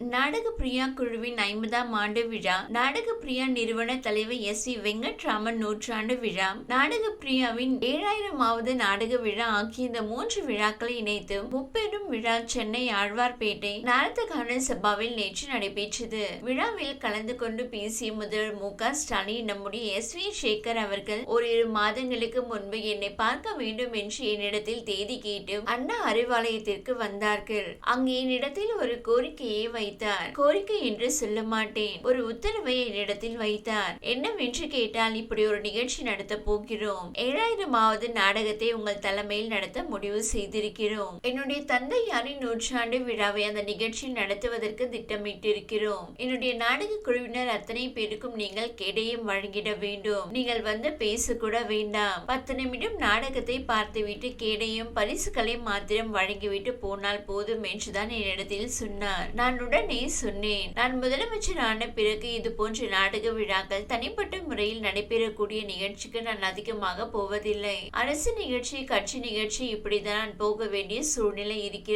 நாடக பிரியா குழுவின் ஐம்பதாம் ஆண்டு விழா. நாடக பிரியா நிறுவன தலைவர் எஸ். சி. வெங்கட்ராமன் நூற்றாண்டு விழா. நாடக பிரியாவின் ஏழாயிரமாவது நாடக விழா ஆகிய இந்த மூன்று விழாக்களை இணைத்து முப்பெரும் விழா சென்னை ஆழ்வார்பேட்டை நாரதகான சபாவில் நேற்று நடைபெற்றது. விழாவில் கலந்து கொண்டு பேசிய முதல்வர் மு க ஸ்டாலின் நம்முடைய எஸ் வி சேகர் அவர்கள் ஓரிரு மாதங்களுக்கு முன்பு என்னை பார்க்க வேண்டும் என்று என்னிடத்தில் தேதி கேட்டு அண்ணா அறிவாலயத்திற்கு வந்தார்கள். அங்கு என்னிடத்தில் ஒரு கோரிக்கையை வைத்தார். கோரிக்கை என்று சொல்ல மாட்டேன். ஒரு உத்தரவை என்னிடத்தில் வைத்தார். என்னவென்று கேட்டால் இப்படி ஒரு நிகழ்ச்சி நடத்த போகிறோம். ஏழாயிரமாவது நாடகத்தை உங்கள் தலைமையில் நடத்த முடிவு செய்திருக்கிறோம். என்னுடைய தந்தை தந்தையாரின் நூற்றாண்டு விழாவை அந்த நிகழ்ச்சியில் நடத்துவதற்கு திட்டமிட்டிருக்கிறோம். என்னுடைய நாடக குழுவினர் அத்தனை பேருக்கும் நீங்கள் கேடையும் வழங்கிட வேண்டும். நீங்கள் வந்து பேசக்கூட வேண்டாம். பத்து நிமிடம் நாடகத்தை பார்த்துவிட்டு கேடையும் பரிசுகளை மாத்திரம் வழங்கிவிட்டு போனால் போதும் என்றுதான் என்னிடத்தில் சொன்னார். நான் உடனே சொன்னேன் நான் முதலமைச்சர் ஆன பிறகு இது போன்ற நாடக விழாக்கள் தனிப்பட்ட முறையில் நடைபெறக்கூடிய நிகழ்ச்சிக்கு நான் அதிகமாக போவதில்லை. அரசு நிகழ்ச்சி கட்சி நிகழ்ச்சி இப்படிதான் நான் போக வேண்டிய சூழ்நிலை இருக்கிறது.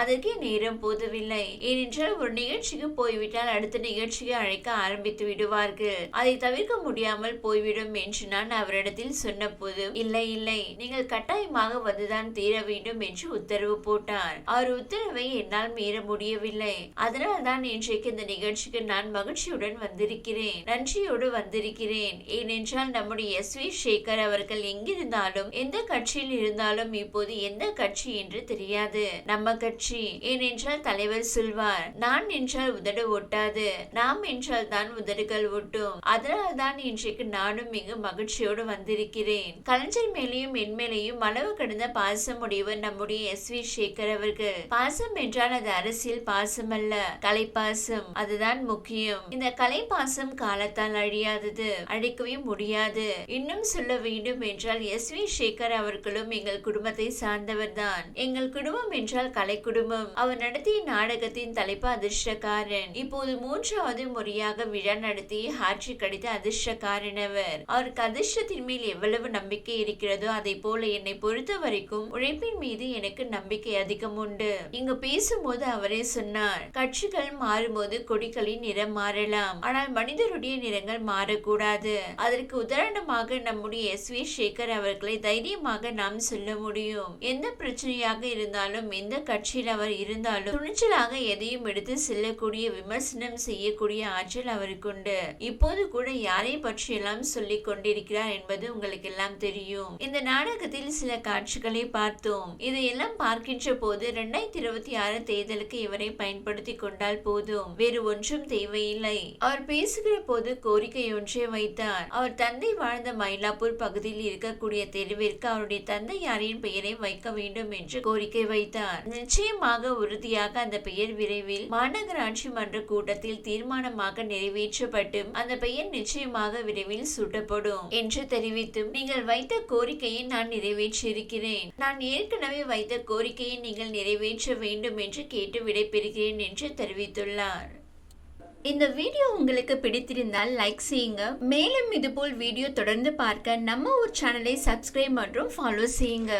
அதற்கே நேரம் போதவில்லை. ஏனென்றால் ஒரு நிகழ்ச்சிக்கு போய்விட்டால் அடுத்த நிகழ்ச்சிக்கு அழைக்க ஆரம்பித்து விடுவார்கள். அதை தவிர்க்க முடியாமல் போய்விடும் என்று நான் அவரிடத்தில் சொன்னபோது இல்லை இல்லை நீங்கள் கட்டாயமாக வந்துதான் தீர வேண்டும் என்று உத்தரவு போட்டார். அவர் உத்தரவை என்னால் மீற முடியவில்லை. அதனால் தான் இன்றைக்கு இந்த நிகழ்ச்சிக்கு நான் மகிழ்ச்சியுடன் வந்திருக்கிறேன். நன்றியோடு வந்திருக்கிறேன். ஏனென்றால் நம்முடைய எஸ் வி சேகர் அவர்கள் எங்கிருந்தாலும் எந்த கட்சியில் இருந்தாலும் இப்போது எந்த கட்சி என்று தெரியாது. நம்ம கட்சி. ஏனென்றால் தலைவர் சொல்வார் நான் என்றால் உதடு ஒட்டாது நாம் என்றால் தான் உதடுகள் ஒட்டும் அதனால் தான் இன்றைக்கு நானும் மிக மகிழ்ச்சியோடு வந்திருக்கிறேன். கலைஞர் மேலேயும் என்மேலையும் அளவு கடந்த பாசம் உடையவர் நம்முடைய எஸ். வி. சேகர் அவர்கள். பாசம் என்றால் அது அரசியல் பாசம் அல்ல கலை பாசம் அதுதான் முக்கியம். இந்த கலை பாசம் காலத்தால் அழியாதது அழிக்கவே முடியாது. இன்னும் சொல்ல வேண்டும் என்றால் எஸ். வி. சேகர் அவர்களும் எங்கள் குடும்பத்தை சார்ந்தவர் தான் எங்கள் குடும்பம் என்று என்றால் கலை குடும்பம். அவர் நடத்திய நாடகத்தின் தலைப்பு அதிர்ஷ்டக்காரன். இப்போது மூன்றாவது முறையாக விழா நடத்தி ஆட்சி கடித்த அதிர்ஷ்டக்காரன் அவர் அவருக்கு அதிர்ஷ்டத்தின் மேல் எவ்வளவு நம்பிக்கை இருக்கிறதோ அதை போல என்னை பொறுத்த வரைக்கும் உழைப்பின் மீது எனக்கு நம்பிக்கை அதிகம் உண்டு. இங்கு பேசும்போது அவரே சொன்னார் கட்சிகள் மாறும்போது கொடிகளின் நிறம் மாறலாம். ஆனால் மனிதருடைய நிறங்கள் மாறக்கூடாது. அதற்கு உதாரணமாக நம்முடைய எஸ். வி. சேகர் அவர்களை தைரியமாக நாம் சொல்ல முடியும். எந்த பிரச்சனையாக இருந்தாலும் எந்த கட்சியில் அவர் இருந்தாலும் துணிச்சலாக எதையும் எடுத்து செல்லக்கூடிய விமர்சனம் செய்யக்கூடிய ஆற்றல் அவருக்கு உண்டு. இப்போது கூட யாரை பற்றியெல்லாம் சொல்லி கொண்டிருக்கிறார் என்பது உங்களுக்கு எல்லாம் தெரியும். இந்த நாடகத்தில் சில காட்சிகளை பார்த்தோம். இதையெல்லாம் பார்க்கின்ற போது இரண்டாயிரத்தி இருபத்தி ஆறு தேர்தலுக்கு இவரை பயன்படுத்தி கொண்டால் போதும். வேறு ஒன்றும் தேவையில்லை. அவர் பேசுகிற போது கோரிக்கை ஒன்றே வைத்தார். அவர் தந்தை வாழ்ந்த மயிலாப்பூர் பகுதியில் இருக்கக்கூடிய தெருவிற்கு அவருடைய தந்தை யாரின் பெயரை வைக்க வேண்டும் என்று கோரிக்கை வைத்தார். நிச்சயமாக உறுதியாக அந்த பெயர் விரைவில் மாநகராட்சி மன்ற கூட்டத்தில் தீர்மானமாக நிறைவேற்றப்பட்டு அந்த பெயர் நிச்சயமாக விரைவில் சூட்டப்படும் என்று தெரிவித்தும் நீங்கள் வைத்த கோரிக்கையை நான் நிறைவேற்றியிருக்கிறேன். நான் ஏற்கனவே வைத்த கோரிக்கையை நீங்கள் நிறைவேற்ற வேண்டும் என்று கேட்டு விடைபெறுகிறேன் என்று தெரிவித்துள்ளார். இந்த வீடியோ உங்களுக்கு பிடித்திருந்தால் லைக் செய்யுங்க. மேலும் இதுபோல் வீடியோ தொடர்ந்து பார்க்க நம்ம ஒரு சேனலை சப்ஸ்கிரைப் மற்றும் ஃபாலோ செய்யுங்க.